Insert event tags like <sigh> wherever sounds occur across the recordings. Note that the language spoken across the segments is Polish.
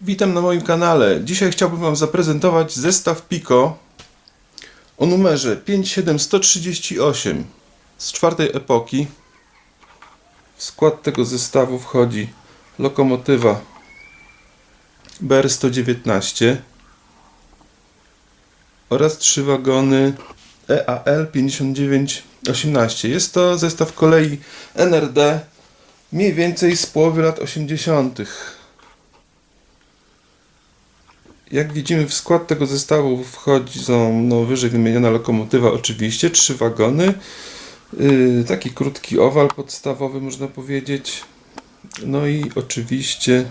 Witam na moim kanale. Dzisiaj chciałbym Wam zaprezentować zestaw Pico o numerze 57138 z czwartej epoki. W skład tego zestawu wchodzi lokomotywa BR119 oraz trzy wagony EAL 5918. Jest to zestaw kolei NRD mniej więcej z połowy lat 80. Jak widzimy w skład tego zestawu wchodzą no, wyżej wymieniona lokomotywa oczywiście, trzy wagony, yy, taki krótki owal podstawowy można powiedzieć, no i oczywiście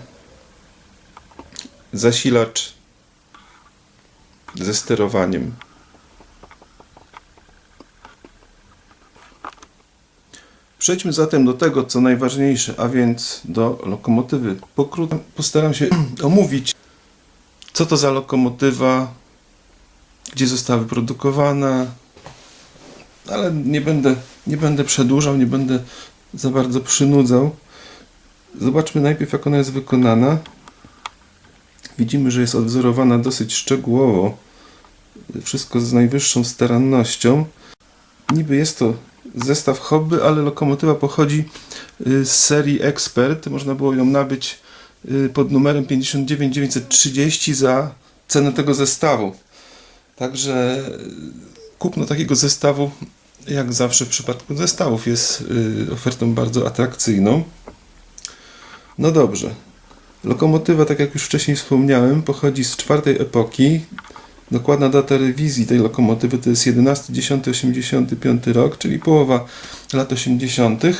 zasilacz ze sterowaniem. Przejdźmy zatem do tego, co najważniejsze, a więc do lokomotywy. Pokrótce postaram się <clears throat> omówić co to za lokomotywa, gdzie została wyprodukowana, ale nie będę, nie będę przedłużał, nie będę za bardzo przynudzał. Zobaczmy najpierw, jak ona jest wykonana. Widzimy, że jest odwzorowana dosyć szczegółowo. Wszystko z najwyższą starannością. Niby jest to zestaw hobby, ale lokomotywa pochodzi y, z serii Expert. Można było ją nabyć pod numerem 59930 za cenę tego zestawu. Także y, kupno takiego zestawu, jak zawsze w przypadku zestawów, jest y, ofertą bardzo atrakcyjną. No dobrze. Lokomotywa, tak jak już wcześniej wspomniałem, pochodzi z czwartej epoki. Dokładna data rewizji tej lokomotywy to jest 11.10.85 rok, czyli połowa lat 80. Y,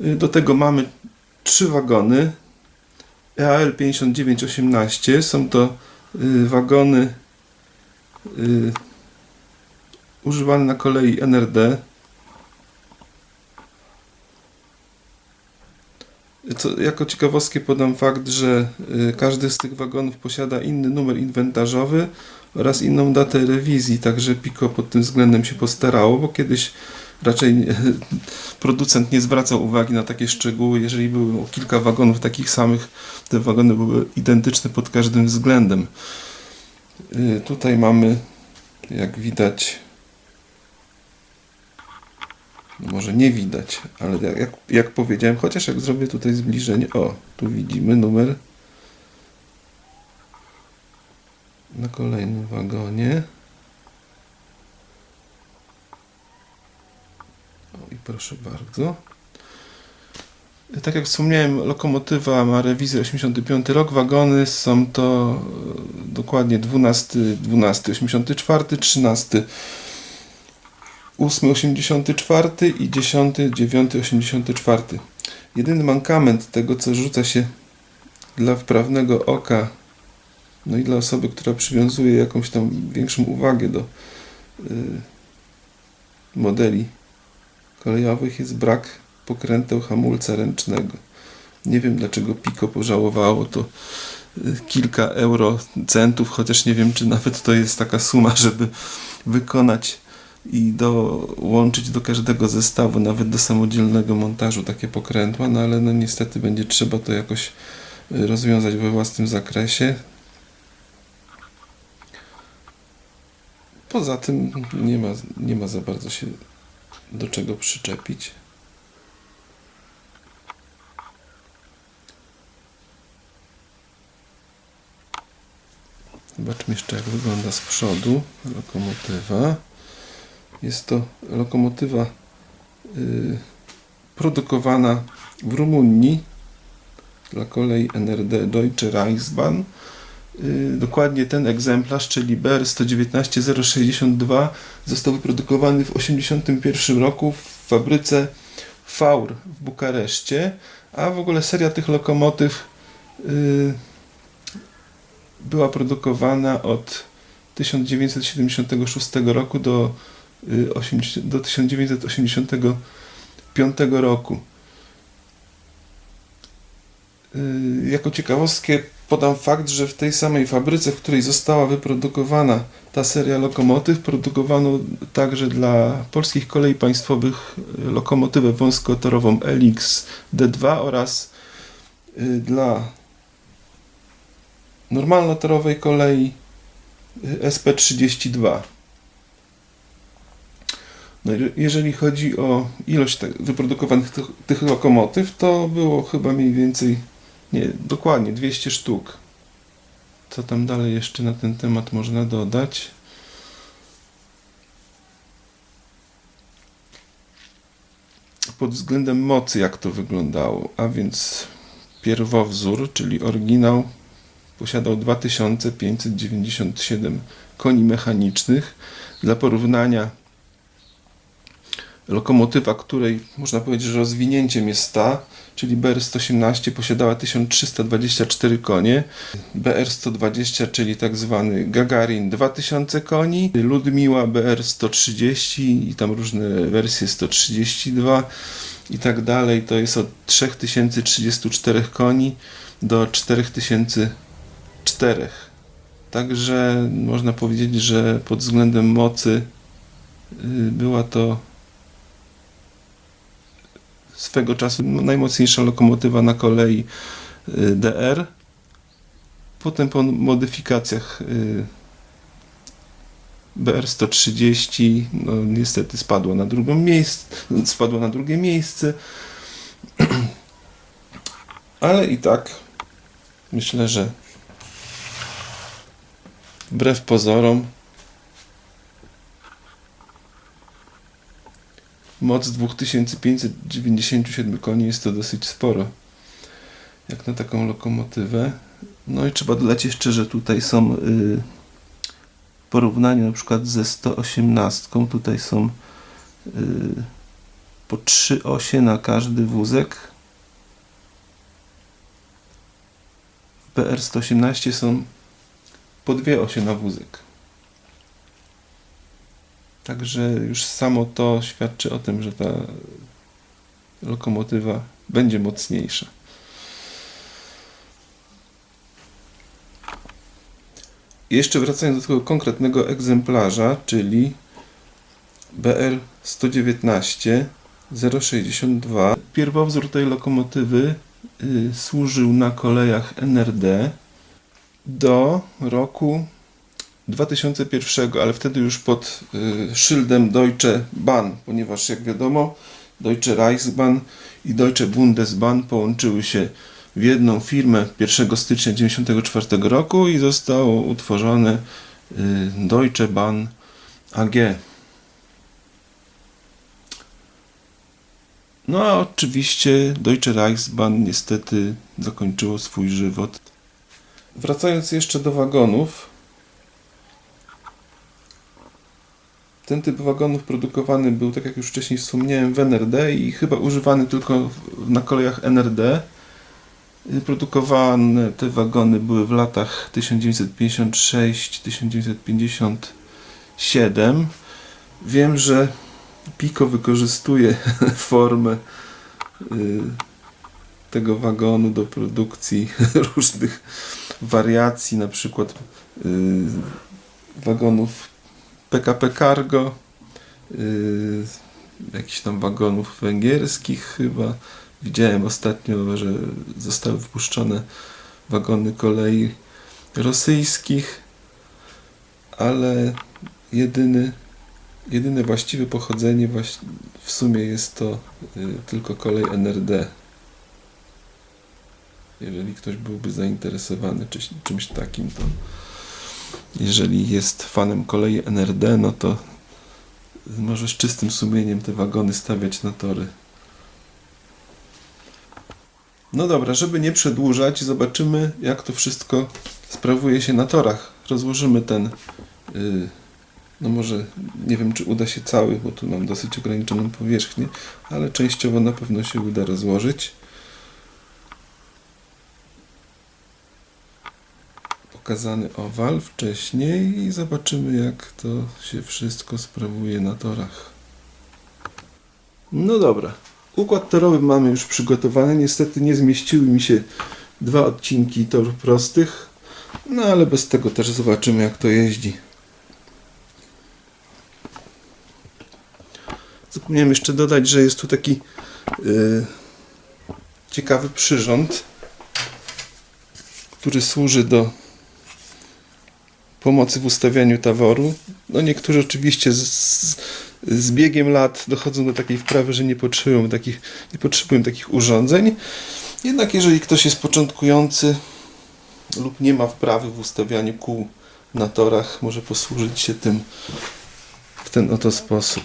Do tego mamy trzy wagony EAL 5918. Są to y, wagony y, używane na kolei NRD. Co, jako ciekawostkę podam fakt, że y, każdy z tych wagonów posiada inny numer inwentarzowy oraz inną datę rewizji, także Pico pod tym względem się postarało, bo kiedyś raczej <laughs> producent nie zwracał uwagi na takie szczegóły. Jeżeli było kilka wagonów takich samych, te wagony były identyczne pod każdym względem. Y, Tutaj mamy, jak widać, no może nie widać, ale jak, jak powiedziałem, chociaż jak zrobię tutaj zbliżenie, o, tu widzimy numer na kolejnym wagonie. I proszę bardzo. Tak jak wspomniałem, lokomotywa ma rewizję 85 rok, wagony są to e, dokładnie 12, 12, 84, 13, 8, 84 i 10, 9, 84. Jedyny mankament tego, co rzuca się dla wprawnego oka, no i dla osoby, która przywiązuje jakąś tam większą uwagę do y, modeli kolejowych, jest brak pokręteł hamulca ręcznego. Nie wiem, dlaczego Pico pożałowało to y, kilka euro centów, chociaż nie wiem, czy nawet to jest taka suma, żeby wykonać i dołączyć do każdego zestawu, nawet do samodzielnego montażu takie pokrętła, no ale no niestety będzie trzeba to jakoś y, rozwiązać we własnym zakresie. Poza tym nie ma, nie ma za bardzo się do czego przyczepić. Zobaczmy jeszcze jak wygląda z przodu lokomotywa. Jest to lokomotywa y, produkowana w Rumunii dla kolei NRD Deutsche Reichsbahn. Y, dokładnie ten egzemplarz, czyli BR 119062 został wyprodukowany w 1981 roku w fabryce Faur w Bukareszcie, a w ogóle seria tych lokomotyw y, była produkowana od 1976 roku do, y, 80 do 1985 roku. Jako ciekawostkę podam fakt, że w tej samej fabryce, w której została wyprodukowana ta seria lokomotyw, produkowano także dla polskich kolei państwowych y, lokomotywę wąskotorową LX D2 oraz y, dla normalnotorowej kolei y, SP32. No, jeżeli chodzi o ilość wyprodukowanych tych, tych lokomotyw, to było chyba mniej więcej, nie, dokładnie 200 sztuk. Co tam dalej jeszcze na ten temat można dodać? Pod względem mocy, jak to wyglądało, a więc pierwowzór, czyli oryginał, posiadał 2597 koni mechanicznych. Dla porównania, lokomotywa, której można powiedzieć, że rozwinięciem jest ta, czyli BR-118 posiadała 1324 konie, BR-120, czyli tak zwany Gagarin 2000 koni, Ludmiła BR-130 i tam różne wersje 132 i tak dalej, to jest od 3034 koni do 4004. Także można powiedzieć, że pod względem mocy y, była to swego czasu najmocniejsza lokomotywa na kolei y, DR. Potem po modyfikacjach y, BR-130 no, niestety spadło na drugą miejsce, spadło na drugie miejsce. <clears throat> Ale i tak myślę, że wbrew pozorom moc 2597 koni jest to dosyć sporo jak na taką lokomotywę. No i trzeba dodać jeszcze, że tutaj są y, porównania na przykład ze 118. Tutaj są y, po 3 osie na każdy wózek. W PR-118 są po dwie osie na wózek. Także już samo to świadczy o tym, że ta lokomotywa będzie mocniejsza. Jeszcze wracając do tego konkretnego egzemplarza, czyli BR 119 062. Pierwowzór tej lokomotywy y, służył na kolejach NRD do roku 2001, ale wtedy już pod y, szyldem Deutsche Bahn, ponieważ jak wiadomo Deutsche Reichsbahn i Deutsche Bundesbahn połączyły się w jedną firmę 1 stycznia 1994 roku i zostało utworzone y, Deutsche Bahn AG. No a oczywiście Deutsche Reichsbahn niestety zakończyło swój żywot. Wracając jeszcze do wagonów, ten typ wagonów produkowany był, tak jak już wcześniej wspomniałem, w NRD i chyba używany tylko na kolejach NRD. Produkowane te wagony były w latach 1956-1957. Wiem, że Pico wykorzystuje <laughs> formę y, tego wagonu do produkcji <laughs> różnych wariacji, na przykład y, wagonów PKP Cargo, y, jakichś tam wagonów węgierskich chyba. Widziałem ostatnio, że zostały wpuszczone wagony kolei rosyjskich, ale jedyny, jedyne właściwe pochodzenie w sumie jest to y, tylko kolej NRD. Jeżeli ktoś byłby zainteresowany czymś takim, to jeżeli jest fanem kolei NRD, no to może z czystym sumieniem te wagony stawiać na tory. No dobra, żeby nie przedłużać, zobaczymy jak to wszystko sprawuje się na torach. Rozłożymy ten, yy, no może nie wiem czy uda się cały, bo tu mam dosyć ograniczoną powierzchnię, ale częściowo na pewno się uda rozłożyć. Pokazany owal wcześniej i zobaczymy jak to się wszystko sprawuje na torach. No dobra, Układ torowy mamy już przygotowany. Niestety nie zmieściły mi się dwa odcinki torów prostych, no ale bez tego też zobaczymy jak to jeździ. Zapomniałem jeszcze dodać, że jest tu taki yy, ciekawy przyrząd, który służy do pomocy w ustawianiu taworu. No niektórzy oczywiście z, z, z biegiem lat dochodzą do takiej wprawy, że nie potrzebują takich, nie potrzebują takich urządzeń. Jednak jeżeli ktoś jest początkujący lub nie ma wprawy w ustawianiu kół na torach, może posłużyć się tym w ten oto sposób.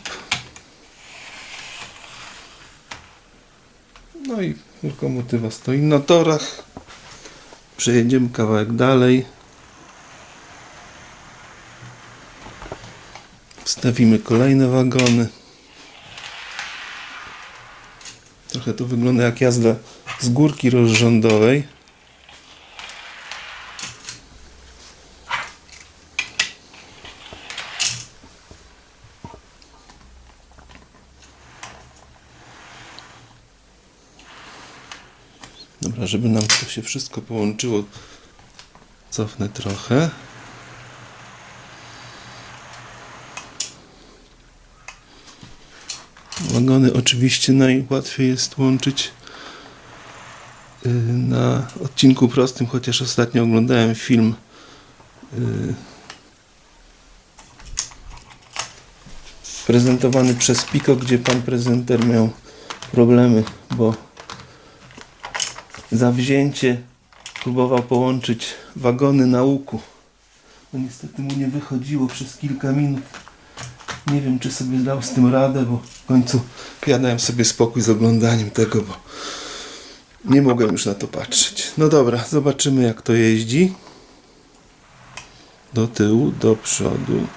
No i lokomotywa stoi na torach. Przejedziemy kawałek dalej. Wstawimy kolejne wagony. Trochę to wygląda jak jazda z górki rozrządowej. Dobra, żeby nam to się wszystko połączyło, cofnę trochę. Wagony oczywiście najłatwiej jest łączyć y, na odcinku prostym, chociaż ostatnio oglądałem film y, prezentowany przez Pico, gdzie pan prezenter miał problemy, bo zawzięcie próbował połączyć wagony na łuku. No niestety mu nie wychodziło przez kilka minut. Nie wiem, czy sobie dał z tym radę, bo w końcu ja dałem sobie spokój z oglądaniem tego, bo nie mogłem już na to patrzeć. No dobra, zobaczymy jak to jeździ. Do tyłu, do przodu.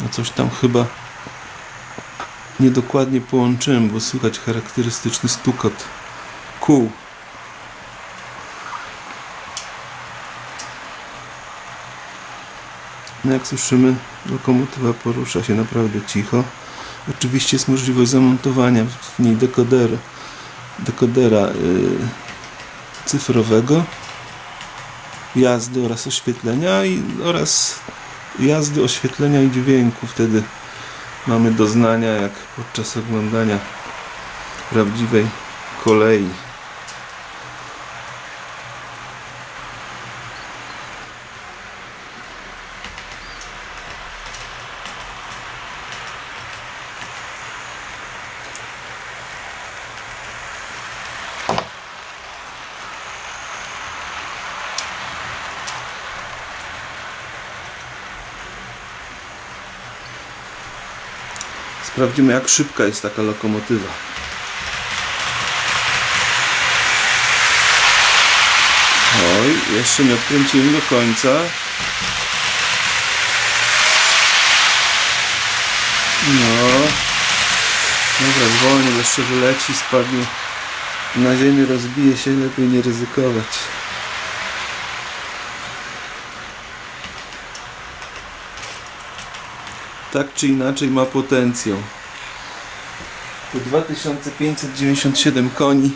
No coś tam chyba niedokładnie połączyłem, bo słychać charakterystyczny stukot kół. No jak słyszymy, lokomotywa porusza się naprawdę cicho. Oczywiście jest możliwość zamontowania w niej dekodera, dekodera yy, cyfrowego, jazdy oraz oświetlenia i, oraz jazdy, oświetlenia i dźwięku. Wtedy mamy doznania jak podczas oglądania prawdziwej kolei. Sprawdzimy jak szybka jest taka lokomotywa. Oj, jeszcze nie odkręciłem do końca. No. Dobra, zwolnię, jeszcze wyleci, spadnie na ziemię, rozbije się, lepiej nie ryzykować. Tak czy inaczej ma potencjał. To 2597 koni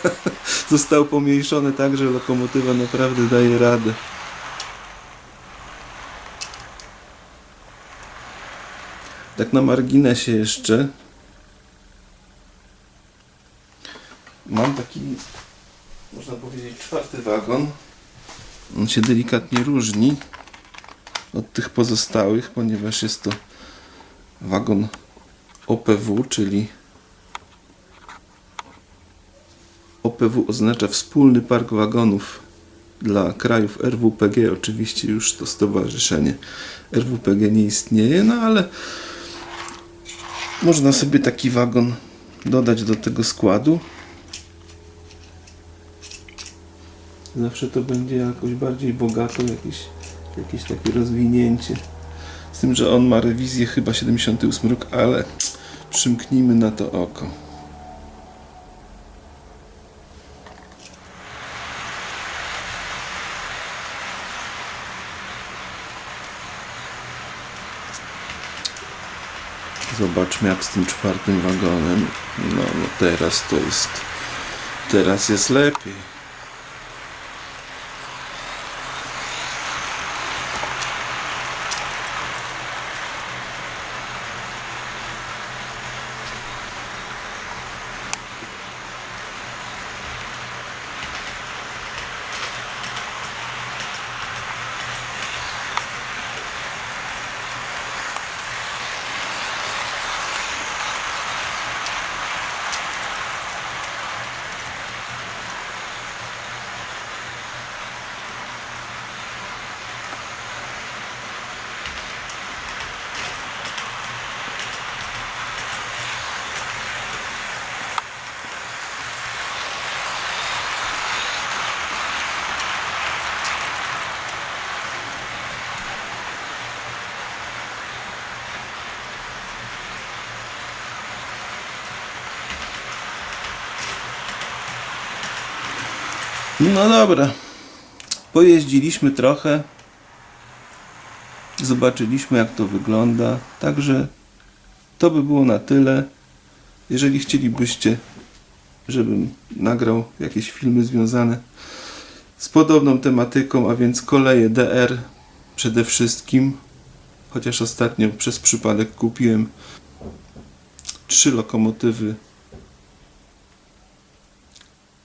<laughs> zostało pomniejszone tak, że lokomotywa naprawdę daje radę. Tak na marginesie jeszcze mam taki, można powiedzieć, czwarty wagon. On się delikatnie różni od tych pozostałych, ponieważ jest to wagon OPW, czyli OPW oznacza wspólny park wagonów dla krajów RWPG. Oczywiście już to stowarzyszenie RWPG nie istnieje, no ale można sobie taki wagon dodać do tego składu. Zawsze to będzie jakoś bardziej bogato, jakieś jakieś takie rozwinięcie. Z tym, że on ma rewizję chyba 78 rok, ale przymknijmy na to oko. Zobaczmy jak z tym czwartym wagonem. No, no teraz to jest. Teraz jest lepiej. No dobra. Pojeździliśmy trochę. Zobaczyliśmy jak to wygląda. Także to by było na tyle. Jeżeli chcielibyście, żebym nagrał jakieś filmy związane z podobną tematyką, a więc koleje DR przede wszystkim, chociaż ostatnio przez przypadek kupiłem trzy lokomotywy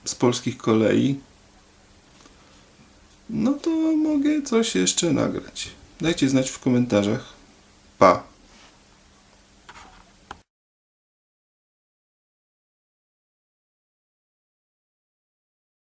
z polskich kolei, no to mogę coś jeszcze nagrać. Dajcie znać w komentarzach. Pa!